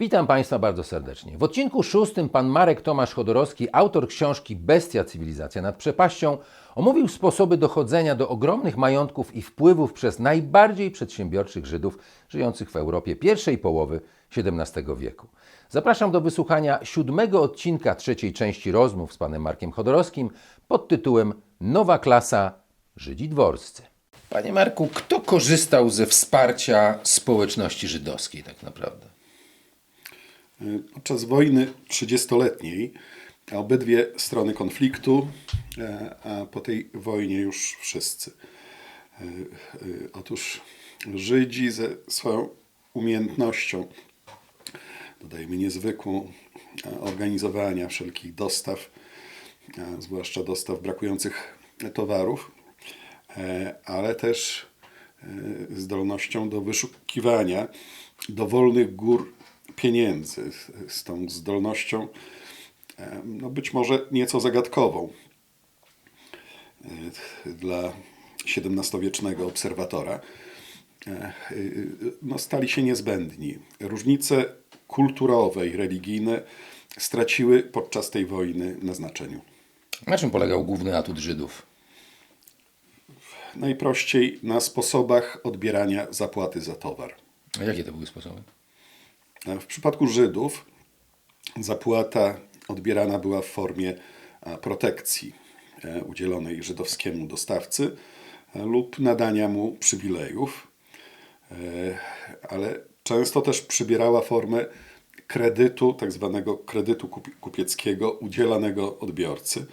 Witam Państwa bardzo serdecznie. W odcinku szóstym pan Marek Tomasz Chodorowski, autor książki Bestia Cywilizacja nad przepaścią, omówił sposoby dochodzenia do ogromnych majątków i wpływów przez najbardziej przedsiębiorczych Żydów żyjących w Europie pierwszej połowy XVII wieku. Zapraszam do wysłuchania siódmego odcinka trzeciej części rozmów z panem Markiem Chodorowskim pod tytułem Nowa klasa Żydzi dworscy. Panie Marku, kto korzystał ze wsparcia społeczności żydowskiej tak naprawdę? Podczas wojny 30-letniej obydwie strony konfliktu, e, a po tej wojnie już wszyscy. E, e, Otóż Żydzi ze swoją umiejętnością, dodajmy niezwykłą, organizowania wszelkich dostaw, zwłaszcza dostaw brakujących towarów, ale też zdolnością do wyszukiwania dowolnych gór pieniędzy, z- tą zdolnością, no być może nieco zagadkową e, dla XVII-wiecznego obserwatora, e, e, no stali się niezbędni. Różnice kulturowe i religijne straciły podczas tej wojny na znaczeniu. Na czym polegał główny atut Żydów? Najprościej na sposobach odbierania zapłaty za towar. A jakie to były sposoby? W przypadku Żydów zapłata odbierana była w formie e, protekcji e, udzielonej żydowskiemu dostawcy e, lub nadania mu przywilejów, E, ale często też przybierała formę kredytu, tak zwanego kredytu kupi- kupieckiego udzielanego odbiorcy,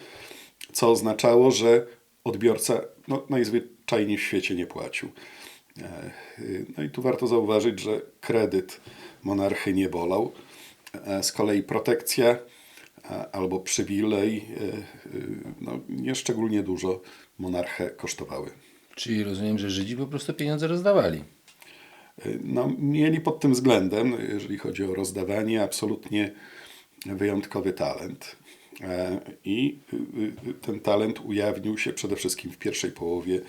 co oznaczało, że odbiorca no, najzwyczajniej w świecie nie płacił. E, y, No i tu warto zauważyć, że kredyt monarchy nie bolał. E, Z kolei protekcja a, albo przywilej e, no, nieszczególnie dużo monarchę kosztowały. Czyli rozumiem, że Żydzi po prostu pieniądze rozdawali. No, mieli pod tym względem, jeżeli chodzi o rozdawanie, absolutnie wyjątkowy talent. E, I y, y, ten talent ujawnił się przede wszystkim w pierwszej połowie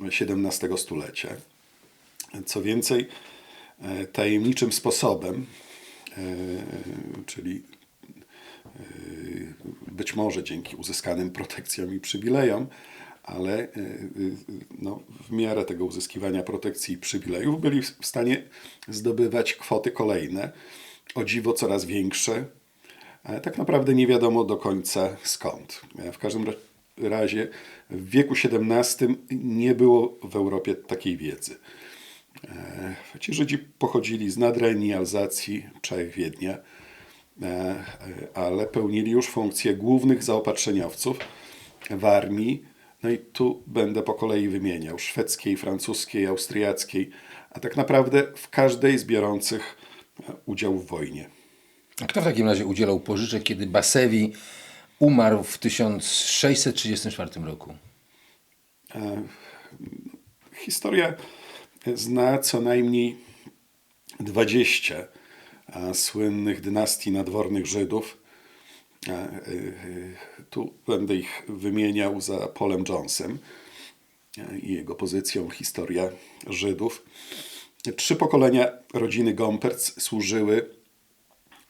XVII stulecia. Co więcej, e, tajemniczym sposobem, e, czyli e, być może dzięki uzyskanym protekcjom i przywilejom, ale e, e, no, w miarę tego uzyskiwania protekcji i przywilejów byli w stanie zdobywać kwoty kolejne, o dziwo coraz większe, e, tak naprawdę nie wiadomo do końca skąd. E, W każdym ra- razie w wieku XVII nie było w Europie takiej wiedzy. E, Ci Żydzi pochodzili z Nadrenii, Alzacji, Czech, Wiednia, e, e, ale pełnili już funkcje głównych zaopatrzeniowców w armii. No i tu będę po kolei wymieniał szwedzkiej, francuskiej, austriackiej, a tak naprawdę w każdej z biorących e, udział w wojnie. A kto w takim razie udzielał pożyczek, kiedy Basewi umarł w 1634 roku? Historia zna co najmniej 20 e, słynnych dynastii nadwornych Żydów. E, e, Tu będę ich wymieniał za Polem Jonesem e, i jego pozycją Historia Żydów. Trzy pokolenia rodziny Gomperz służyły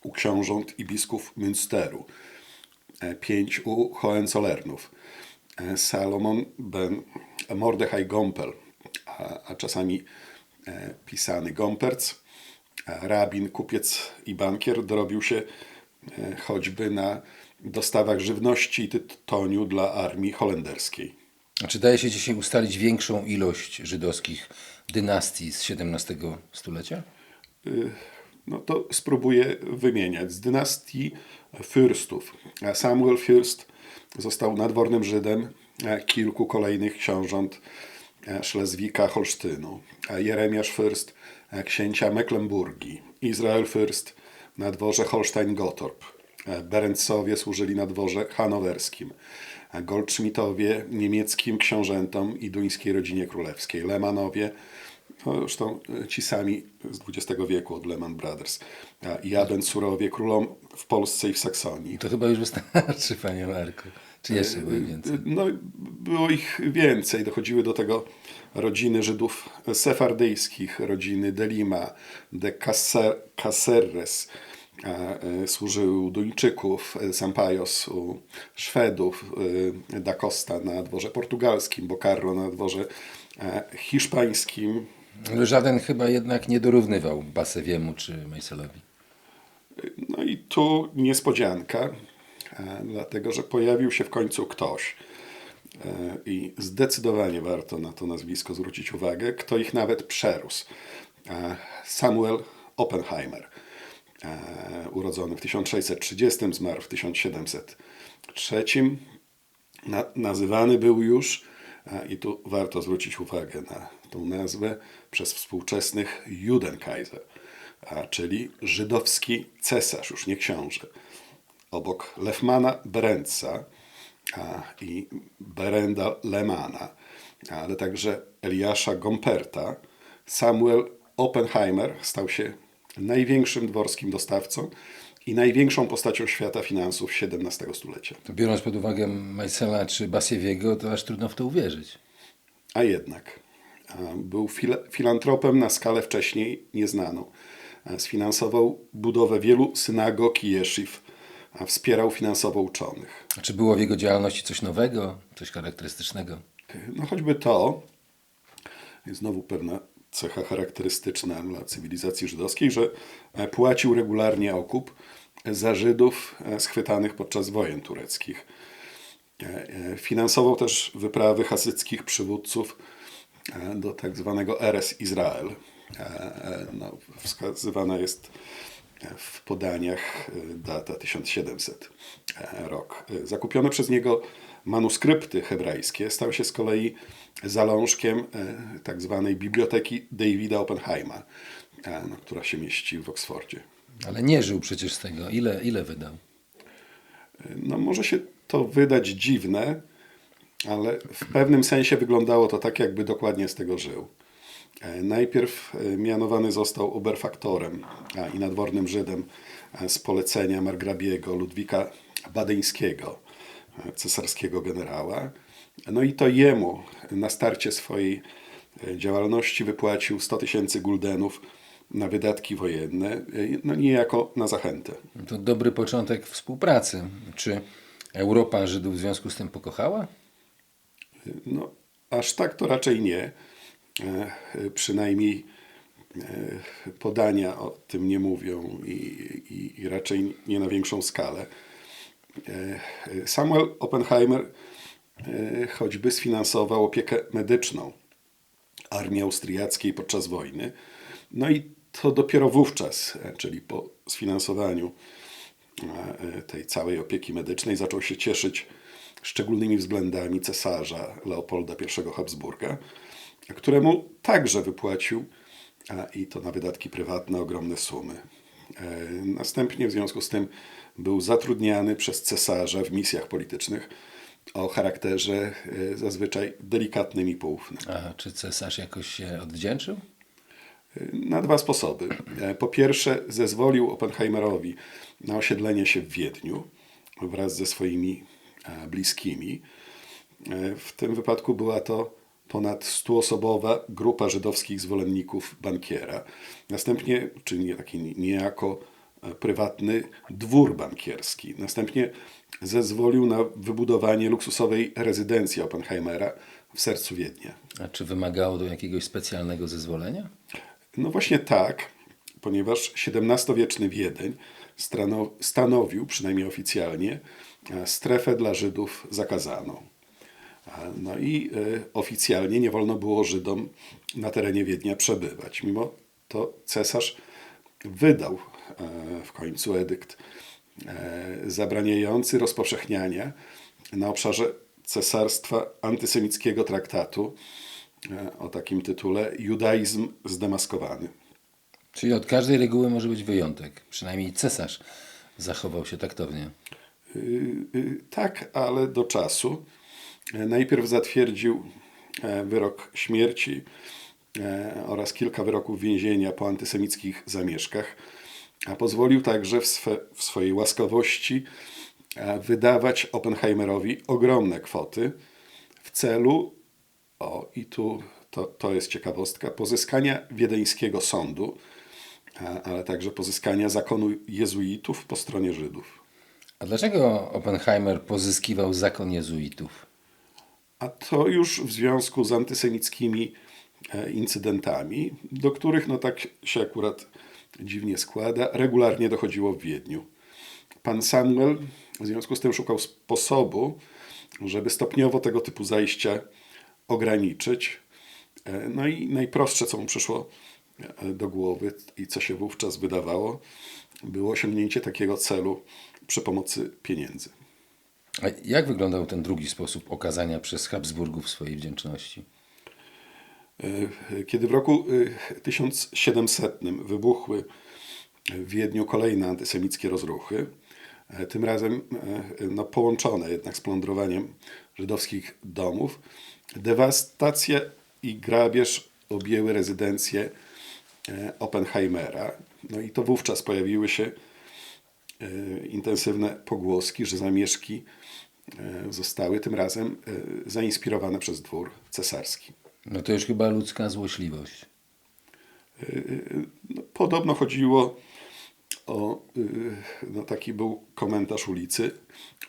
u książąt i biskupów Münsteru, e, pięć u Hohenzollernów, e, Salomon ben Mordechai Gompel, a, a czasami e, pisany Gomperz, a rabin, kupiec i bankier dorobił się e, choćby na dostawach żywności i tytoniu dla armii holenderskiej. A czy daje się dzisiaj ustalić większą ilość żydowskich dynastii z XVII stulecia? No to spróbuję wymieniać. Z dynastii fürstów. Samuel Fürst został nadwornym Żydem e, kilku kolejnych książąt e, Szlezwika, Holsztynu. Jeremiasz Fürst, e, księcia Mecklenburgii. Izrael Fürst na dworze Holstein-Gottorp. E, Berencowie służyli na dworze hanowerskim. Goldschmidtowie niemieckim książętom i duńskiej rodzinie królewskiej. Lemanowie no, zresztą e, ci sami z XX wieku od Lehman Brothers. A i Abencurowie królom w Polsce i w Saksonii. To chyba już wystarczy, panie Marku. Czy jeszcze były więcej? No, było ich więcej. Dochodziły do tego rodziny Żydów sefardyjskich, rodziny Delima, de Caceres. a, e, Służyły u Duńczyków, e, Sampajos u Szwedów, e, Da Costa na dworze portugalskim, Bocarro na dworze hiszpańskim. Ale żaden chyba jednak nie dorównywał Basewiemu czy Mejselowi. No i tu niespodzianka, dlatego że pojawił się w końcu ktoś. e, I zdecydowanie warto na to nazwisko zwrócić uwagę, kto ich nawet przerósł. E, Samuel Oppenheimer, e, urodzony w 1630, zmarł w 1703. Na, nazywany był już, e, i tu warto zwrócić uwagę na tą nazwę, przez współczesnych Judenkaiser, czyli żydowski cesarz, już nie książę. Obok Lefmana Berendsa a, i Berenda Lemana, ale także Eliasza Gomperta, Samuel Oppenheimer stał się największym dworskim dostawcą i największą postacią świata finansów XVII stulecia. To biorąc pod uwagę Majsela czy Basiewiego, to aż trudno w to uwierzyć. A jednak był fil filantropem na skalę wcześniej nieznaną. Sfinansował budowę wielu synagog i jeszyw, wspierał finansowo uczonych. A czy było w jego działalności coś nowego, coś charakterystycznego? No choćby to, jest znowu pewna cecha charakterystyczna dla cywilizacji żydowskiej, że e, płacił regularnie okup za Żydów e, schwytanych podczas wojen tureckich. E, e, Finansował też wyprawy hasyckich przywódców e, do tak zwanego Eres Izrael. E, e, No, wskazywana jest w podaniach e, data 1700 e, rok. E, Zakupione przez niego manuskrypty hebrajskie stały się z kolei zalążkiem tak zwanej biblioteki Davida Oppenheima, no, która się mieści w Oksfordzie. Ale nie żył przecież z tego. Ile, ile wydał? No może się to wydać dziwne, ale w pewnym sensie wyglądało to tak, jakby dokładnie z tego żył. E, Najpierw e, mianowany został oberfaktorem i nadwornym Żydem e, z polecenia margrabiego Ludwika Badyńskiego, cesarskiego generała. No i to jemu na starcie swojej działalności wypłacił 100 tysięcy guldenów na wydatki wojenne, no niejako na zachętę. To dobry początek współpracy. Czy Europa Żydów w związku z tym pokochała? No, aż tak to raczej nie. E, e, Przynajmniej e, podania o tym nie mówią i, i, i raczej nie na większą skalę. Samuel Oppenheimer choćby sfinansował opiekę medyczną armii austriackiej podczas wojny. No i to dopiero wówczas, czyli po sfinansowaniu tej całej opieki medycznej, zaczął się cieszyć szczególnymi względami cesarza Leopolda I Habsburga, któremu także wypłacił, a i to na wydatki prywatne, ogromne sumy. E, Następnie w związku z tym był zatrudniany przez cesarza w misjach politycznych o charakterze e, zazwyczaj delikatnym i poufnym. A czy cesarz jakoś się odwdzięczył? Na dwa sposoby. E, Po pierwsze, zezwolił Oppenheimerowi na osiedlenie się w Wiedniu wraz ze swoimi e, bliskimi. E, W tym wypadku była to ponad stuosobowa grupa żydowskich zwolenników bankiera. Następnie, czy nie, taki niejako e, prywatny dwór bankierski. Następnie zezwolił na wybudowanie luksusowej rezydencji Oppenheimera w sercu Wiednia. A czy wymagało to jakiegoś specjalnego zezwolenia? No właśnie tak, ponieważ XVII-wieczny Wiedeń stanowił, przynajmniej oficjalnie, e, strefę dla Żydów zakazaną. No i e, oficjalnie nie wolno było Żydom na terenie Wiednia przebywać. Mimo to cesarz wydał e, w końcu edykt e, zabraniający rozpowszechniania na obszarze cesarstwa antysemickiego traktatu o takim tytule Judaizm zdemaskowany. Czyli od każdej reguły może być wyjątek. Przynajmniej cesarz zachował się taktownie. Y, y, Tak, ale do czasu. E, Najpierw zatwierdził e, wyrok śmierci e, oraz kilka wyroków więzienia po antysemickich zamieszkach, a pozwolił także w, swe, w swojej łaskawości e, wydawać Oppenheimerowi ogromne kwoty w celu, o i tu to, to jest ciekawostka, pozyskania wiedeńskiego sądu, ale także pozyskania zakonu jezuitów po stronie Żydów. A dlaczego Oppenheimer pozyskiwał zakon jezuitów? A to już w związku z antysemickimi e, incydentami, do których, no tak się akurat dziwnie składa, regularnie dochodziło w Wiedniu. Pan Samuel w związku z tym szukał sposobu, żeby stopniowo tego typu zajścia ograniczyć. E, No i najprostsze, co mu przyszło e, do głowy i co się wówczas wydawało, było osiągnięcie takiego celu przy pomocy pieniędzy. A jak wyglądał ten drugi sposób okazania przez Habsburgów swojej wdzięczności? Kiedy w roku e, 1700 wybuchły w Wiedniu kolejne antysemickie rozruchy, e, tym razem e, no, połączone jednak z plądrowaniem żydowskich domów, dewastacja i grabież objęły rezydencję e, Oppenheimera. No i to wówczas pojawiły się intensywne pogłoski, że zamieszki e, zostały tym razem e, zainspirowane przez dwór cesarski. No to już chyba ludzka złośliwość. No, podobno chodziło o, no taki był komentarz ulicy,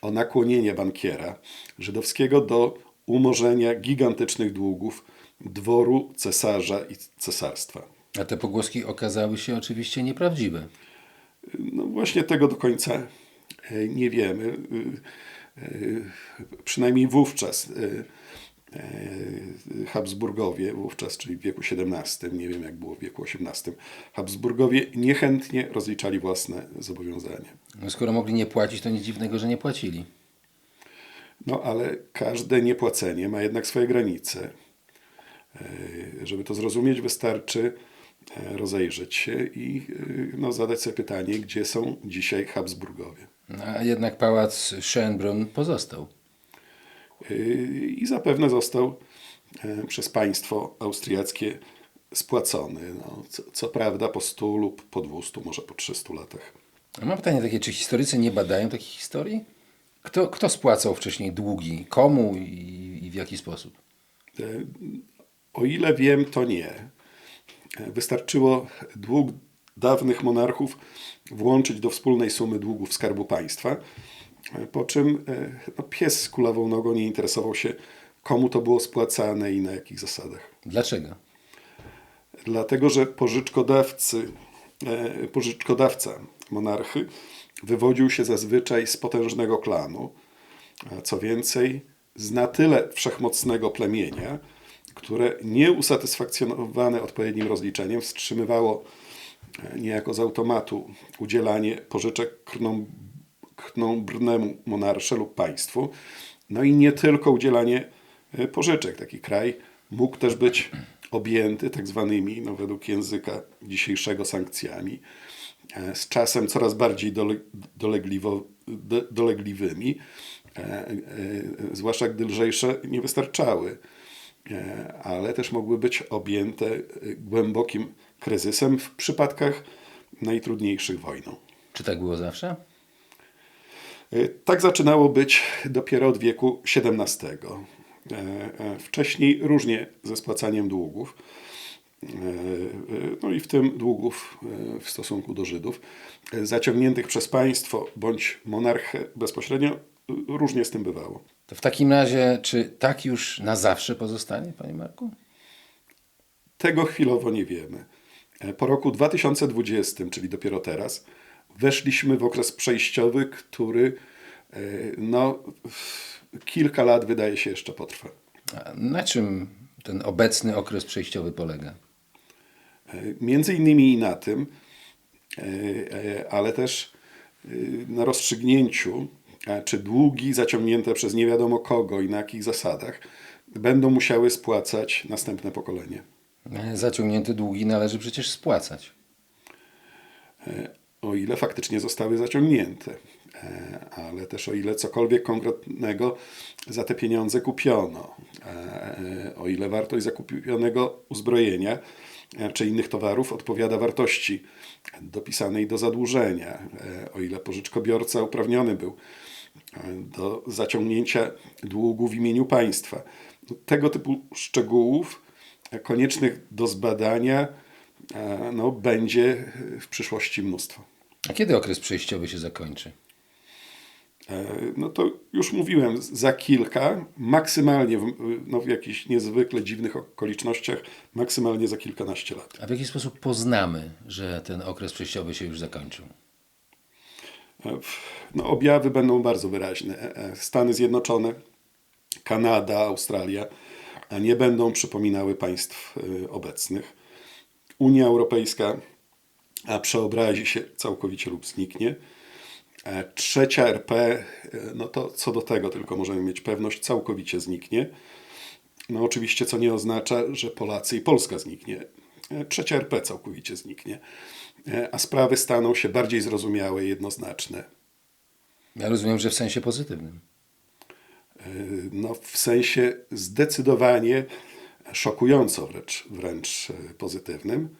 o nakłonienie bankiera żydowskiego do umorzenia gigantycznych długów dworu cesarza i cesarstwa. A te pogłoski okazały się oczywiście nieprawdziwe. No właśnie tego do końca e, nie wiemy. Y, y, Przynajmniej wówczas Habsburgowie, wówczas, czyli w wieku XVII, nie wiem jak było w wieku XVIII, Habsburgowie niechętnie rozliczali własne zobowiązania. No skoro mogli nie płacić, to nic dziwnego, że nie płacili. No ale każde niepłacenie ma jednak swoje granice. E, Żeby to zrozumieć, wystarczy e, rozejrzeć się i y, no, zadać sobie pytanie, gdzie są dzisiaj Habsburgowie. No, A jednak pałac Schönbrunn pozostał. Y, i zapewne został e, przez państwo austriackie spłacony. No, co, co prawda po 100 lub po 200, może po 300 latach. A mam pytanie takie, czy historycy nie badają takich historii? Kto, kto spłacał wcześniej długi? Komu i, i w jaki sposób? E, O ile wiem, to nie. Wystarczyło dług dawnych monarchów włączyć do wspólnej sumy długów Skarbu Państwa, po czym e, no, pies z kulawą nogą nie interesował się, komu to było spłacane i na jakich zasadach. Dlaczego? Dlatego, że pożyczkodawcy, e, pożyczkodawca monarchy wywodził się zazwyczaj z potężnego klanu, a co więcej, z na tyle wszechmocnego plemienia, które nieusatysfakcjonowane odpowiednim rozliczeniem wstrzymywało e, niejako z automatu udzielanie pożyczek krną, krnąbrnemu monarsze lub państwu. No i nie tylko udzielanie e, pożyczek. Taki kraj mógł też być objęty tak zwanymi, no według języka dzisiejszego, sankcjami, e, z czasem coraz bardziej dole, dolegliwo, do, dolegliwymi, zwłaszcza gdy lżejsze nie wystarczały, ale też mogły być objęte e, głębokim kryzysem w przypadkach najtrudniejszych wojną. Czy tak było zawsze? E, Tak zaczynało być dopiero od wieku XVII. E, e, Wcześniej różnie ze spłacaniem długów, e, e, no i w tym długów e, w stosunku do Żydów, e, zaciągniętych przez państwo bądź monarchę bezpośrednio, e, różnie z tym bywało. To w takim razie, czy tak już na zawsze pozostanie, panie Marku? Tego chwilowo nie wiemy. E, Po roku 2020, czyli dopiero teraz, weszliśmy w okres przejściowy, który e, no, kilka lat wydaje się jeszcze potrwa. A na czym ten obecny okres przejściowy polega? E, Między innymi i na tym, ale też na rozstrzygnięciu, czy długi zaciągnięte przez nie wiadomo kogo i na jakich zasadach będą musiały spłacać następne pokolenie. E, Zaciągnięte długi należy przecież spłacać. o ile faktycznie zostały zaciągnięte, E, ale też o ile cokolwiek konkretnego za te pieniądze kupiono, E, o ile wartość zakupionego uzbrojenia e, czy innych towarów odpowiada wartości dopisanej do zadłużenia, e, o ile pożyczkobiorca uprawniony był do zaciągnięcia długu w imieniu państwa. Tego typu szczegółów e, koniecznych do zbadania e, no, będzie w przyszłości mnóstwo. A kiedy okres przejściowy się zakończy? E, No to już mówiłem, za kilka, maksymalnie w, no, w jakichś niezwykle dziwnych okolicznościach, maksymalnie za kilkanaście lat. A w jaki sposób poznamy, że ten okres przejściowy się już zakończył? E, No, objawy będą bardzo wyraźne. E, Stany Zjednoczone, Kanada, Australia nie będą przypominały państw obecnych. Unia Europejska a przeobrazi się całkowicie lub zniknie. E, Trzecia RP, e, no to co do tego tylko możemy mieć pewność, całkowicie zniknie. No oczywiście, co nie oznacza, że Polacy i Polska zniknie. E, Trzecia RP całkowicie zniknie, a sprawy staną się bardziej zrozumiałe i jednoznaczne. Ja rozumiem, że w sensie pozytywnym. No, w sensie zdecydowanie szokująco wręcz, wręcz pozytywnym,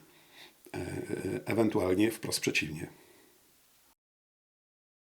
ewentualnie wprost przeciwnie.